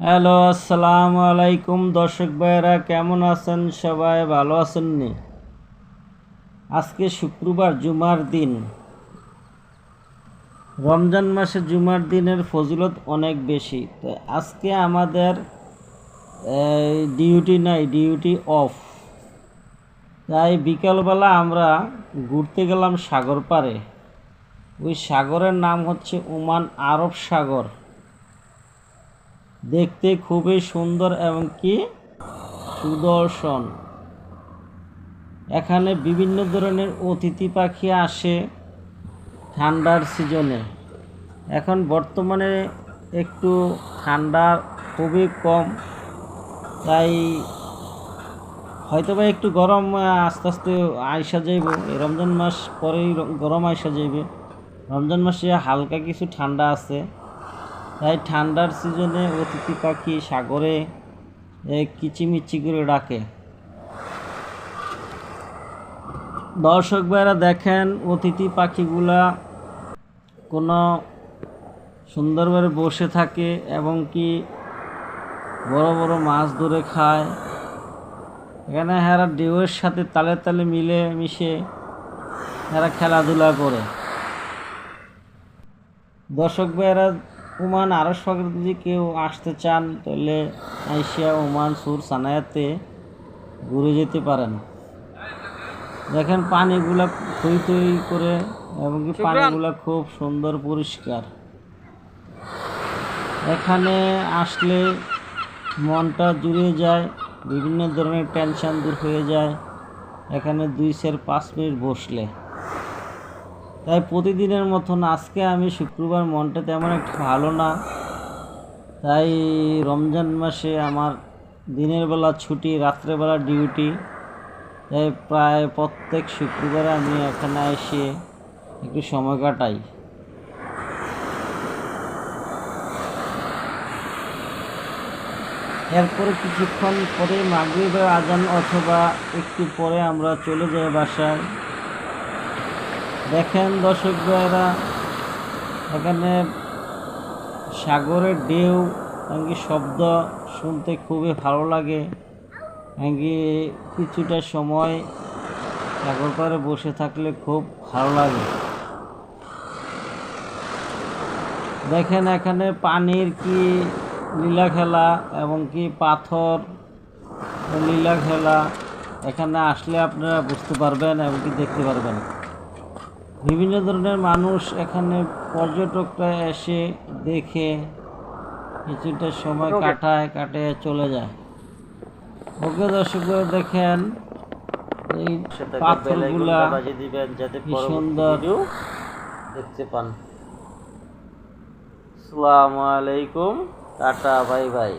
Hello, আসসালামু আলাইকুম দর্শক ভাইয়েরা, কেমন আছেন সবাই? ভালো আছেন নি? আজকে শুক্রবার, জুমার দিন। রমজান মাসে জুমার দিনের ফজিলত অনেক বেশি। তো আজকে আমাদের ডিউটি নাই, ডিউটি অফ। তাই বিকালবেলা আমরা ঘুরতে গেলাম সাগর পাড়ে। ওই সাগরের নাম হচ্ছে ওমান আরব সাগর। দেখতে খুবই সুন্দর এবং কি সুদর্শন। এখানে বিভিন্ন ধরনের অতিথি পাখি আসে ঠান্ডার সিজনে। এখন বর্তমানে একটু ঠান্ডা খুবই কম, তাই হয়তো বা একটু গরম আস্তে আস্তে আইসা যাইব। রমজান মাস পরেই গরম আইসা যাইবে। রমজান মাসে হালকা কিছু ঠান্ডা আছে। তাই ঠান্ডার সিজনে অতিথি পাখি সাগরে কিচিমিচি করে ডাকে। দর্শক ভাইরা দেখেন, অতিথি পাখিগুলা কোনো সুন্দরভাবে বসে থাকে এবং কি বড় বড় মাছ ধরে খায়। এখানে এরা ঢেউয়ের সাথে তালে তালে মিলে মিশে এরা খেলাধুলা করে। দর্শক ভাইয়েরা ওমান আরও সাগর যদি কেউ আসতে চান তাহলে আইসিয়া ওমান সুর সানায়াতে ঘুরে যেতে পারেন। দেখেন পানিগুলা থই থই করে এবং কি পানিগুলা খুব সুন্দর পরিষ্কার। এখানে আসলে মনটা জুড়ে যায় বিভিন্ন ধরনের টেনশন দূর হয়ে যায়। এখানে দুই সের পাঁচ মিনিট বসলে। তাই প্রতিদিনের মতন আজকে আমি শুক্রবার মনটা তেমন একটা ভালো না। তাই রমজান মাসে আমার দিনের বেলা ছুটি রাত্রেবেলা ডিউটি। তাই প্রায় প্রত্যেক শুক্রবারে আমি এখানে এসে একটু সময় কাটাই। এরপরে কিছুক্ষণ পরে মাগরিবের আজান অথবা একটু পরে আমরা চলে যাই বাসায়। দেখেন দর্শক ভাইয়েরা, এখানে সাগরের ঢেউ এমনকি শব্দ শুনতে খুবই ভালো লাগে। এমনকি কিছুটা সময় সাগর পাড়ে বসে থাকলে খুব ভালো লাগে। দেখেন এখানে পানির কি লীলা খেলা এবং কি পাথর লীলা খেলা এখানে আসলে আপনারা বুঝতে পারবেন এবং কি দেখতে পারবেন। বিভিন্ন ধরনের মানুষ এখানে পর্যটকরা এসে দেখে কিছুটা সময় কাটায় কাটে চলে যায়। ওকে দর্শক দেখেন এই পাথরগুলা দিবেন যাতে কি সুন্দর। দেখতে পান। আসসালামু আলাইকুম টাটা বাই বাই।